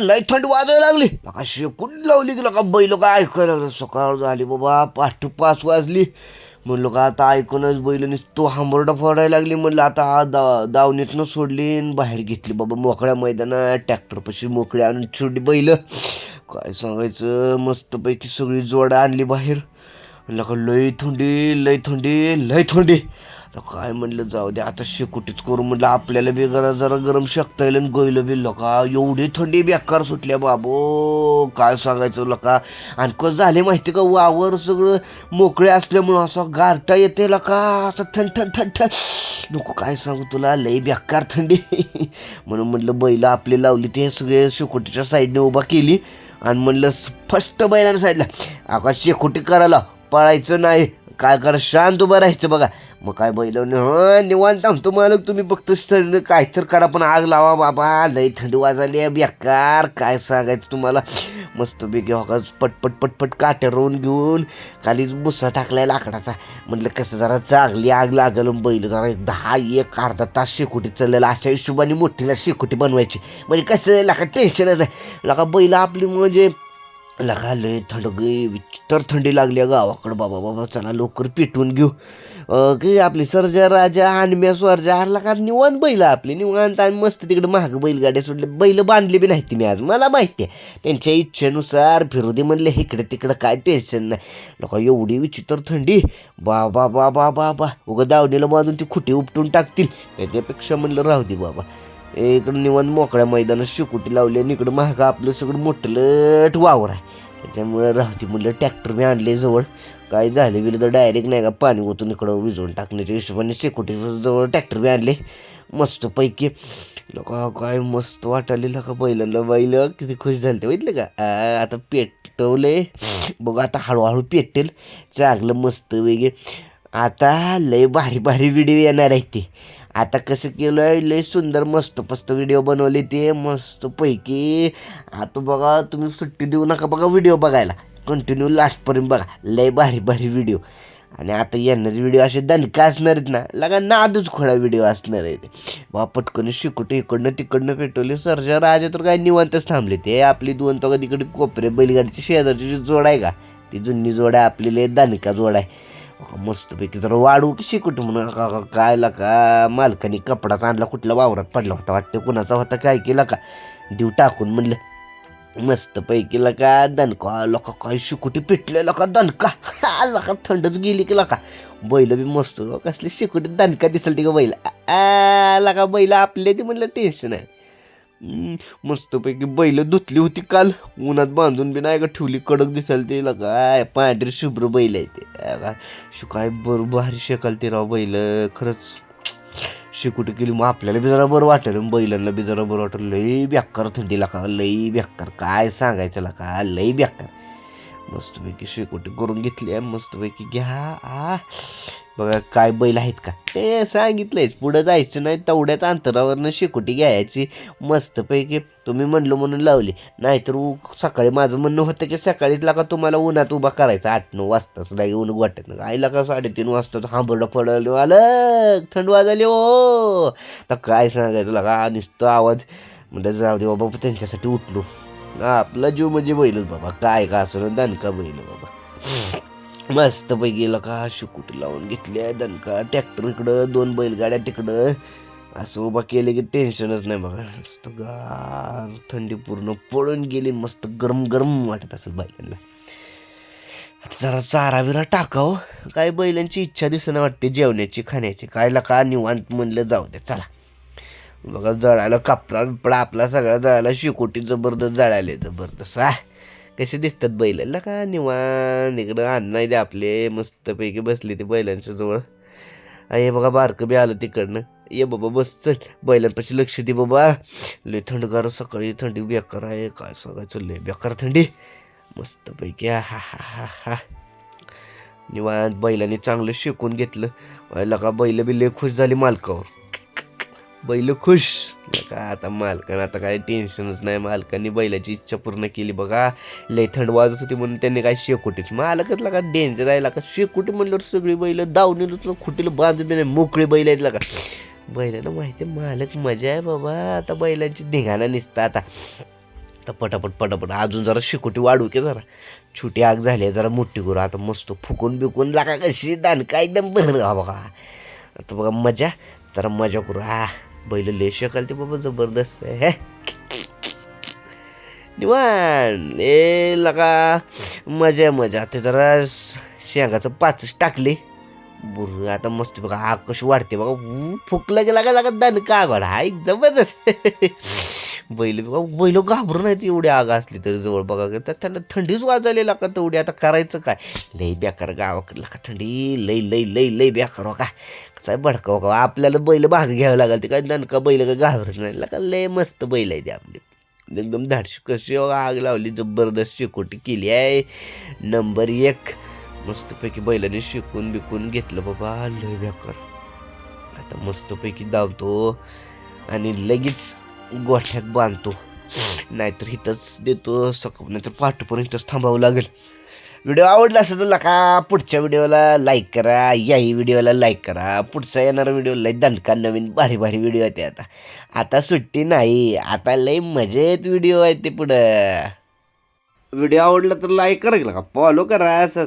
लय थंड वाजायला लागली. लका शेकून लावली की लका बैल काय ऐकायला लागलं. सकाळ झाली बाबा पाठ पाच वाजली. म्हणलं का आता ऐकूनच बैल नुसतो हांबरडा फोडायला लागली. म्हणलं आता हा दा दावणीतनं सोडली आणि बाहेर घेतली. बाबा मोकळ्या मैदानात ट्रॅक्टरपाशी मोकळी आणून छोटी बैल. काय सांगायचं? मस्तपैकी सगळी जोडं आणली बाहेर. लका लय थंडी लय थंडी लय थंडी. आता काय म्हणलं जाऊ दे आता शेकोटीच करू म्हटलं आपल्याला बी जरा जरा गरम शकता येईल आणि गैलं बी लका. एवढी थंडी बेकार सुटल्या बाबो. काय सांगायचं लका? आणि कसं झाले माहिती का? वावर सगळं मोकळे असल्यामुळं असं गारटा येते लका. असं थंड थंड थंड थंड नको काय सांगू तुला? लई बेकार थंडी. म्हणून म्हटलं बैल आपली लावली ते सगळे शेकोटीच्या साईडने उभा केली. आणि म्हणलं फर्स्ट बैलानं साईडला आका शेकोटी करायला पळायचं नाही. काय करा शांत उभं राहायचं बघा. मग काय बैलवणे ह निवांत थांबतो मालक तुम्ही बघतो सर काय तर करा पण आग लावा बाबा लई थंडी वाजाली आहे बेकार काय सांगायचं तुम्हाला? मस्त हो का पटपट पटपट काट्या रोवून घेऊन खाली भुस्सा टाकलाय लाकडाचा. म्हटलं कसं जरा चांगली आग लागल बैल जरा एक दहा एक अर्धा तास शेकोटी चाललेला अशा हिशोबाने मोठीला शेकोटी बनवायची. म्हणजे कसं लाका टेन्शनच नाही. लाका बैल आपली म्हणजे लगा लय थंड गे विचित्र थंडी लागली आहे गावाकडं बाबा बाबा चला लवकर पेटवून घेऊ. की आपली सरजा राजा आणम्या स्वर्जा हरला का निवांत बैल आपली? निवांत आणि मस्त तिकडे महाग बैलगाड्या सोडले बैल बांधली बी नाही मी आज मला माहिती आहे. त्यांच्या इच्छेनुसार फिरू दे म्हणले इकडे तिकडं काय टेन्शन नाही. लोक एवढी विचित्र थंडी. बा बा बाबा उगं दावणीला बांधून ती खुटी उपटून टाकतील. त्यापेक्षा म्हणलं राहू दे बाबा. इकडं निवांत मोकळ्या मैदानात शिकुटी लावली आणि इकडं महाग आपलं सगळं मोठलट वावर आहे. त्याच्यामुळे राहते म्हणलं ट्रॅक्टर मी आणले जवळ. काय झाले बिलं तर डायरेक्ट नाही का पाणी ओतून इकडं विजवून टाकण्याच्या हिशोबाने शेकोटी जवळ ट्रॅक्टर बी आणले. मस्तपैकी लोक काय मस्त वाटायले का बैलांना बैल? किती खुश झाले ते बघितलं का? आता पेटवले बघ आता हळूहळू पेटेल. चांगलं मस्त वेगळे. आता लय भारी भारी व्हिडिओ येणार आहे ते. आता कसं केलं आहे लय सुंदर मस्त मस्त व्हिडिओ बनवले ते. मस्त पैकी आता बघा तुम्ही सुट्टी देऊ नका बघा व्हिडिओ बघायला. कंटिन्यू लास्टपर्यंत बघा. लय भारी भारी व्हिडिओ आणि आता येणारे व्हिडिओ असे दणका असणार आहेत ना लगा नादच खोडा व्हिडिओ असणार आहे बा पटकन शिकवतो इकडनं तिकडनं पेटवले. सरच्या राजा तर काय निवांतच थांबले ते. आपली दोन तो तिकडे कोपरे बैलगाडीची शेजारची जी जोड आहे का ती जुनी जोड आहे. आपली लय दणका जोड आहे. मस्तपैकी जरा वाढू की शिकवत म्हणून. का का- काय का? मालकाने कपडाच आणला कुठला वावरात पडला होता वाटतं? कुणाचा होता? काय केला का? देव टाकून म्हणलं मस्तपैकी का? दणका लका काय शिकुटी पिटलेला का? दणका? लका थंडच गेली की लका बैल बी मस्त कसली शिकुटी दणका दिसल ती का बैल. आ, लका बैल आपले ती म्हणलं टेन्शन आहे. मस्तपैकी बैल धुतली होती काल. उन्हात बांधून बी नाही का ठेवली कडक दिसाल ते काय पांढरी शुभ्र बैल आहे ते. काय? शु काय बरं भारी शेकाल ते राव बैल खरंच. शेकुटी केली मग आपल्याला बी जरा बरं वाटेल आणि बैलांना बी जरा बरं वाटेल. लई बेकार थंडी का लई बेकार. काय सांगायचं का लई बेकार. मस्तपैकी शेकोटी करून घेतली आहे मस्तपैकी घ्या. आ बघा काय बैल आहेत का? ते सांगितलंयच पुढं जायचं नाही तेवढ्याच अंतरावरनं शेकोटी घ्यायची. मस्तपैकी तुम्ही म्हणलो म्हणून लावली. नाहीतर सकाळी माझं म्हणणं होतं की सकाळीच लागा तुम्हाला उन्हात उभा करायचा. आठ नऊ वाजताच नाही ऊन वाटत नाही आईला का साडेतीन वाजता हांबरडं पडलं? आलं थंड वाजाले ओ हो. तर काय सांगायचं लागा नुसतं आवाज. म्हणजे जाऊ दे बाबा त्यांच्यासाठी उठलो. आपला जीव म्हणजे बैलच बाबा. काय का असं दणका बैल बाबा. मस्तपैकी लका गेलं शिकुटी लावून घेतली आहे दणका. ट्रॅक्टर इकडं दोन बैलगाड्या तिकडं. असं उभा केले की टेन्शनच नाही बघा. मस्त गार थंडी पूर्ण पळून गेली. मस्त गरम गरम वाटत असेल बैलांना. आता जरा चारा बिरा टाकाव. काय बैलांची इच्छा दिसणं वाटते जेवण्याची खाण्याची. काय लका निवांत म्हणलं जाऊ दे चला. बघा जळायला कापडा बिपडा आपला सगळा जळायला शिकोटी जबरदस्त जळाले जबरदस्त आ कसे दिसतात बैलाला? का निवांत इकडं अन्न द्या आपले मस्तपैकी बसले ते बैलांच्या जवळ. आ, हे बघा बारकं बी आलं तिकडनं. ये बाबा बस चल. बैलांपाशी लक्ष दे बाबा. लय थंडगार सकाळी थंडी बेकार आहे. काय सांगायचं लय बेकार थंडी. मस्तपैकी हा हा हा हा निवांत बैलाने चांगलं शिकून घेतलं. व्हायला का बैल बी लय खुश झाली मालकावर. बैल खुश. का? आता मालकानं आता काय टेन्शनच नाही. मालकांनी बैलाची इच्छा पूर्ण केली बघा. लय थंड वाजत होती म्हणून त्यांनी काय शेकोटीच मालकच लागा डेंजर आहे लागा शेकोटी म्हणल्यावर सगळी बैल दावणीला खुटीला बांधून बी नाही मोकळी बैल आहेत लागा बैलाला माहिती आहे मालक मजा आहे बाबा. आता बैलांची धिंगाणा निसता आता. तर पटापट पटापट. अजून जरा शिकोटी वाढू की जरा. छोटी आग झाली आहे जरा मोठी करू. आता मस्त फुकून बिकून लागा कशी. दान काय एकदम बरं बघा. आता बघा मजा. जरा मजा करू. हा बैल लेश शकाल ते बाबा जबरदस्त आहे हे. निवान ए लगा. मजा आहे मजा. ते जरा शेंगाचं पाचच टाकले. बुर आता मस्त बघा आग कशी वाढते बघा. फुकला गेला का लागा दणका का हा एक जबरदस्त. बैल बैल घाबरून आहेत एवढी आग असली तरी जवळ बघा. तर त्यांना थंडीच वाजायला का तेवढी आता करायचं काय? लई बेकार गावाकडला का थंडी लई लई लई लई बेकार हो का? काय भडकाव हो का? आपल्याला बैल भाग घ्यावं लागेल ते काय? दणका बैल का घाबरत नाही. का लय मस्त बैल आहे ते आपली. एकदम धाडशी कशी हो, आग लावली जबरदस्त शेकोटी केली आहे. नंबर एक मस्तपैकी बैलाने शिकून बिकून घेतलं बाबा. लय बेकार. आता मस्तपैकी धावतो. आणि लगेच गोठ्यात बांधतो. नाहीतर इथंच देतो सकाळ नाहीतर पाठपर्यंत इथंच थांबावं लागेल. व्हिडिओ आवडला असेल तर लका पुढच्या व्हिडिओला लाईक करा. याही व्हिडिओला लाईक करा. पुढचा येणारा व्हिडिओ लय दणका नवीन भारी भारी व्हिडिओ येते आता. आता सुट्टी नाही. आता लय मजेत व्हिडिओ आहेत ते पुढं. व्हिडिओ आवडला तर लाईक करा की? का फॉलो करा. असं